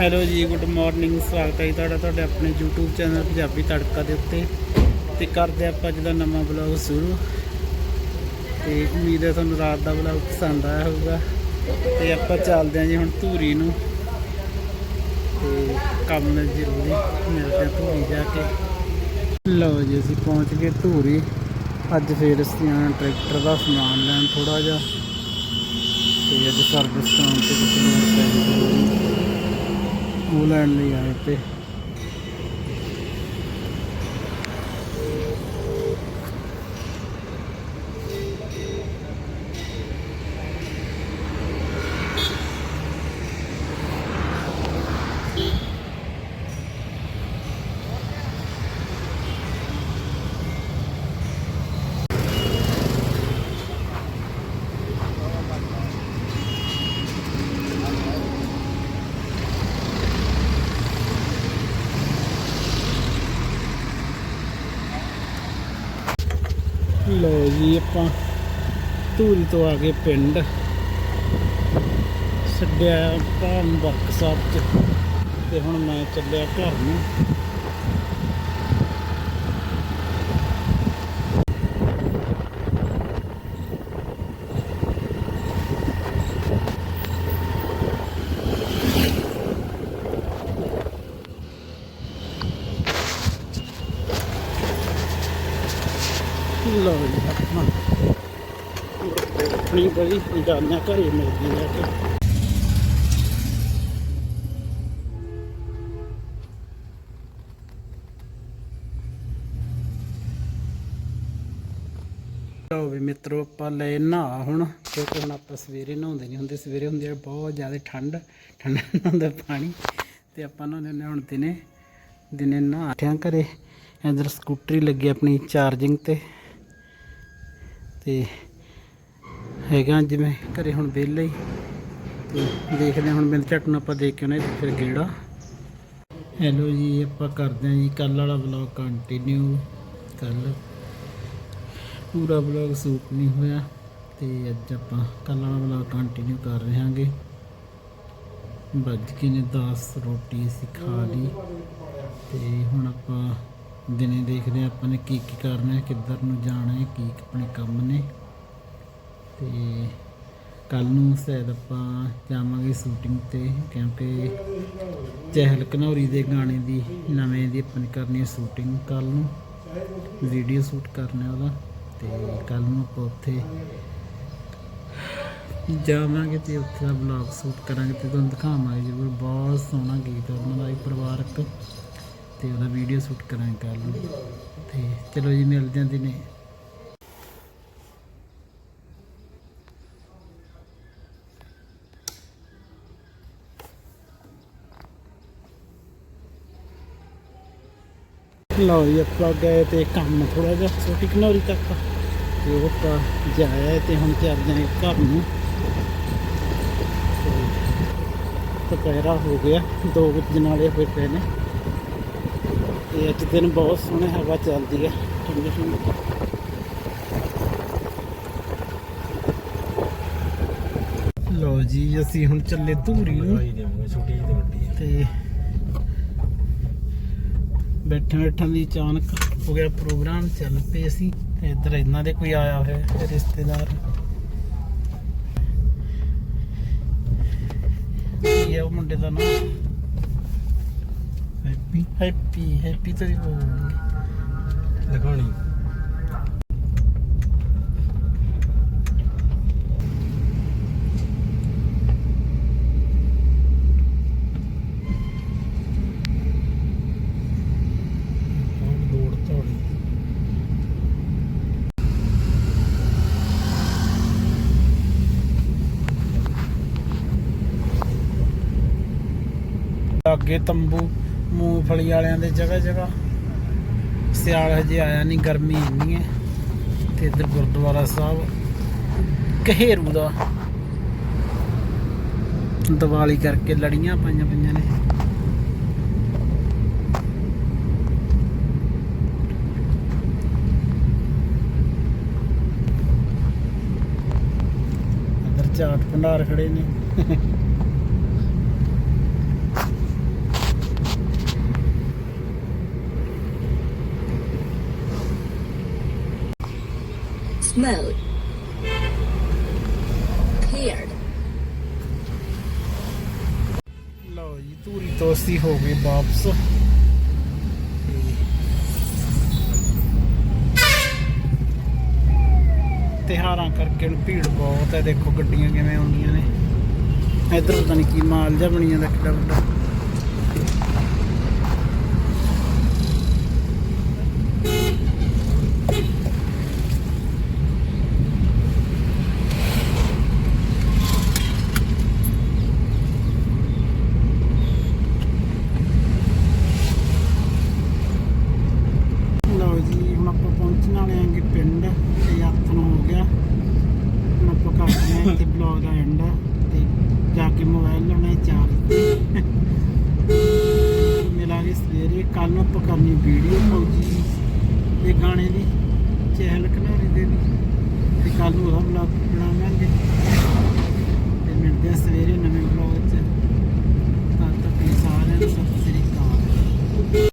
Hello ਜੀ good morning ਸਵਾਗਤ ਹੈ ਜੀ ਤੁਹਾਡਾ, ਤੁਹਾਡੇ ਆਪਣੇ YouTube ਚੈਨਲ ਪੰਜਾਬੀ ਤੜਕਾ ਦੇ ਉੱਤੇ। ਤੇ ਕਰਦੇ ਆਪਾਂ ਅੱਜ ਦਾ ਨਵਾਂ ਬਲੌਗ ਸ਼ੁਰੂ। ਤੇ ਉਮੀਦ ਹੈ ਤੁਹਾਨੂੰ ਰਾਤ ਦਾ ਬਲੌਗ ਪਸੰਦ ਆਇਆ ਹੋਊਗਾ। ਤੇ ਆਪਾਂ ਚੱਲਦੇ ਹਾਂ ਜੀ ਹੁਣ ਧੂਰੀ ਨੂੰ। ਤੇ ਕੰਮ ਜ਼ਰੂਰੀ, ਮਿਲਦੇ ਹਾਂ ਧੂਰੀ ਜਾ ਕੇ। ਲਓ ਜੀ, ਅਸੀਂ ਪਹੁੰਚ ਗਏ ਧੂਰੀ। ਅੱਜ ਫੇਰ ਅਸੀਂ ਆਣਾ ਟਰੈਕਟਰ ਦਾ ਸਮਾਨ ਲੈਣ ਥੋੜਾ ਜਿਹਾ। ਤੇ ਅੱਜ ਸਰਵਿਸ ਕਰਾਉਣ ਤੇ ਕੁਝ ਲੋੜ ਪੈਂਦੀ ਉਹ ਲੈਣ ਲਈ ਆਏ ਤੇ ਲਓ ਜੀ ਆਪਾਂ ਧੂਰੀ ਤੋਂ ਆ ਕੇ ਪਿੰਡ ਛੱਡਿਆ ਆਪਾਂ ਮੁਬਾਰਕ ਸਾਹਿਬ ਚ ਤੇ ਹੁਣ ਮੈਂ ਚੱਲਿਆ ਘਰ ਨੂੰ। ਲਓ ਜੀ ਆਪਾਂ ਆਪਣੀ ਬੜੀ ਜਾਨਿਆ ਘਰੇ ਮਿਲ ਗਈ ਜਾ ਕੇ ਵੀ ਮਿੱਤਰੋ, ਆਪਾਂ ਲੈ ਨਹਾ ਹੁਣ, ਕਿਉਂਕਿ ਹੁਣ ਆਪਾਂ ਸਵੇਰੇ ਨਹਾਉਂਦੇ ਨਹੀਂ ਹੁੰਦੇ, ਸਵੇਰੇ ਹੁੰਦੀ ਆ ਬਹੁਤ ਜ਼ਿਆਦਾ ਠੰਡ, ਠੰਡਾ ਹੁੰਦਾ ਪਾਣੀ, ਤੇ ਆਪਾਂ ਨਹਾਉਂਦੇ ਹੁੰਦੇ ਹੁਣ ਦਿਨੇ ਦਿਨੇ ਨਹਾਠਿਆਂ ਘਰੇ, ਇਧਰ ਸਕੂਟਰੀ ਲੱਗੀ ਆਪਣੀ ਚਾਰਜਿੰਗ ਤੇ। ਤੇ ਹੈਗਾ ਜਿਵੇਂ ਘਰੇ ਹੁਣ ਵਿਹਲੇ ਹੀ। ਤੇ ਦੇਖਦੇ ਹਾਂ ਹੁਣ ਬਿੰਦ ਝੱਟ ਨੂੰ ਆਪਾਂ ਦੇਖ ਕੇ ਆਉਣੇ ਫਿਰ ਗੇੜਾ। ਹੈਲੋ ਜੀ, ਆਪਾਂ ਕਰਦੇ ਹਾਂ ਜੀ ਕੱਲ ਵਾਲਾ ਵਲੌਗ ਕੰਟੀਨਿਊ ਕੱਲ ਪੂਰਾ ਵਲੌਗ ਸ਼ੂਟ ਨਹੀਂ ਹੋਇਆ ਤੇ ਅੱਜ ਆਪਾਂ ਕੱਲ ਵਾਲਾ ਵਲੌਗ ਕੰਟੀਨਿਊ ਕਰ ਰਹੇ ਹਾਂਗੇ ਵੱਜ ਕੇ ਨੇ 10 ਰੋਟੀ ਅਸੀਂ ਖਾ ਲਈ। ਤੇ ਹੁਣ ਆਪਾਂ ਦਿਨੇ ਦੇਖਦੇ ਹਾਂ ਆਪਾਂ ਨੇ ਕੀ ਕੀ ਕਰਨਾ ਹੈ, ਕਿੱਧਰ ਨੂੰ ਜਾਣਾ ਹੈ, ਕੀ ਆਪਣੇ ਕੰਮ ਨੇ। ਤੇ ਕੱਲ ਨੂੰ ਸ਼ਾਇਦ ਆਪਾਂ ਜਾਵਾਂਗੇ ਸ਼ੂਟਿੰਗ ਤੇ, ਕਿਉਂਕਿ ਚਹਿਲ ਕਨੌਰੀ ਦੇ ਗਾਣੇ ਦੀ, ਨਵੇਂ ਦੀ ਆਪਾਂ ਨੇ ਕਰਨੀ ਹੈ ਸ਼ੂਟਿੰਗ ਕੱਲ ਨੂੰ। ਵੀਡੀਓ ਸ਼ੂਟ ਕਰਨਾ ਉਹਦਾ। ਤੇ ਕੱਲ ਨੂੰ ਆਪਾਂ ਉੱਥੇ ਜਾਵਾਂਗੇ ਤੇ ਉੱਥੇ ਦਾ ਵਲੌਗ ਸ਼ੂਟ ਕਰਾਂਗੇ ਤੇ ਤੁਹਾਨੂੰ ਦਿਖਾਵਾਂਗੇ ਜ਼ਰੂਰ। ਬਹੁਤ ਸੋਹਣਾ ਗੀਤ ਹੈ ਉਹਨਾਂ ਦਾ ਵੀ ਪਰਿਵਾਰਕ ਤੇ ਉਹਦਾ ਵੀਡੀਓ ਸ਼ੂਟ ਕਰਾਂਗੇ ਕੱਲ ਨੂੰ। ਤੇ ਚਲੋ ਜੀ ਮਿਲਦੇ ਹਾਂ ਦਿਨੇ ਲਓ ਜੀ, ਆਪਾਂ ਗਏ ਤੇ ਕੰਮ ਥੋੜਾ ਜਿਹਾ ਛੋਟੀ ਘਨੌਰੀ ਤੱਕ। ਤੇ ਉਹ ਆਪਾਂ ਜਾਇਆ ਤੇ ਹੁਣ ਚੱਲਦੇ ਹਾਂ ਘਰ ਨੂੰ। ਤੇ ਦੁਪਹਿਰਾ ਹੋ ਗਿਆ 2 ਵਜੇ ਨਾਲੇ ਹੋਏ ਪਏ ਨੇ। ਤੇ ਅੱਜ ਦਿਨ ਬਹੁਤ ਸੋਹਣਾ ਹਵਾ ਚੱਲਦੀ ਹੈ ਠੰਡੀ ਠੰਡੀ। ਲਓ ਜੀ, ਅਸੀਂ ਹੁਣ ਚੱਲੇ ਧੂਰੀ ਨੂੰ। ਤੇ ਬੈਠੇ ਬੈਠਾਂ ਦੀ ਅਚਾਨਕ ਹੋ ਗਿਆ ਪ੍ਰੋਗਰਾਮ, ਚੱਲ ਪਏ ਅਸੀਂ। ਤੇ ਇੱਧਰ ਇਹਨਾਂ ਦੇ ਕੋਈ ਆਇਆ ਹੋਇਆ, ਰਿਸ਼ਤੇਦਾਰ। ਕੀ ਉਹ ਮੁੰਡੇ ਦਾ ਨਾਮ। ਹੈਪੀ ਹੈਪੀ ਹੈਪੀ ਤਾਂ ਲਗਾਉਣੀ ਦੌੜ ਅੱਗੇ ਤੰਬੂ ਮੂੰਗਫਲੀ ਵਾਲਿਆਂ ਦੇ ਜਗ੍ਹਾ ਜਗ੍ਹਾ। ਸਿਆਲ ਹਜੇ ਆਇਆ ਨਹੀਂ ਗਰਮੀ ਇੰਨੀ ਹੈ ਤੇ ਇੱਧਰ ਗੁਰਦੁਆਰਾ ਸਾਹਿਬ ਕਹੇਰੂ ਦਾ। ਦੀਵਾਲੀ ਕਰਕੇ ਲੜੀਆਂ ਪਾਈਆਂ ਪਈਆਂ ਨੇ। ਚਾਟ ਭੰਡਾਰ ਖੜੇ ਨੇ। Mode. Paired. ਲਓ ਜੀ, ਧੂਰੀ ਤੋਂ ਅਸੀਂ ਹੋ ਗਏ ਵਾਪਸ ਤੇ ਤਿਉਹਾਰਾਂ ਕਰਕੇ ਹੁਣ ਭੀੜ ਬਹੁਤ ਹੈ, ਦੇਖੋ ਗੱਡੀਆਂ ਕਿਵੇਂ ਆਉਂਦੀਆਂ ਨੇ ਇੱਧਰ ਪਤਾ ਨਹੀਂ ਕੀ ਮਾਲ ਜਿਹਾ ਬਣੀ ਜਾਂਦਾ ਕਿੱਡਾ ਵੱਡਾ ਹੈ ਤੇ ਬਲੌਗ ਦਾ ਐਂਡ ਹੈ ਤੇ ਜਾ ਕੇ ਮੋਬਾਈਲ ਲਾਉਣਾ ਚਾਰਜ ਤੇ। ਮਿਲਾਂਗੇ ਸਵੇਰੇ। ਕੱਲ ਨੂੰ ਆਪਾਂ ਕਰਨੀ ਵੀਡੀਓ ਮੌਜੀ ਤੇ ਗਾਣੇ ਦੀ ਚਹਿਲ ਕਨਾਰੇ ਦੇ ਵੀ। ਤੇ ਕੱਲ ਨੂੰ ਉਹਦਾ ਬਲੌਗ ਬਣਾਵਾਂਗੇ।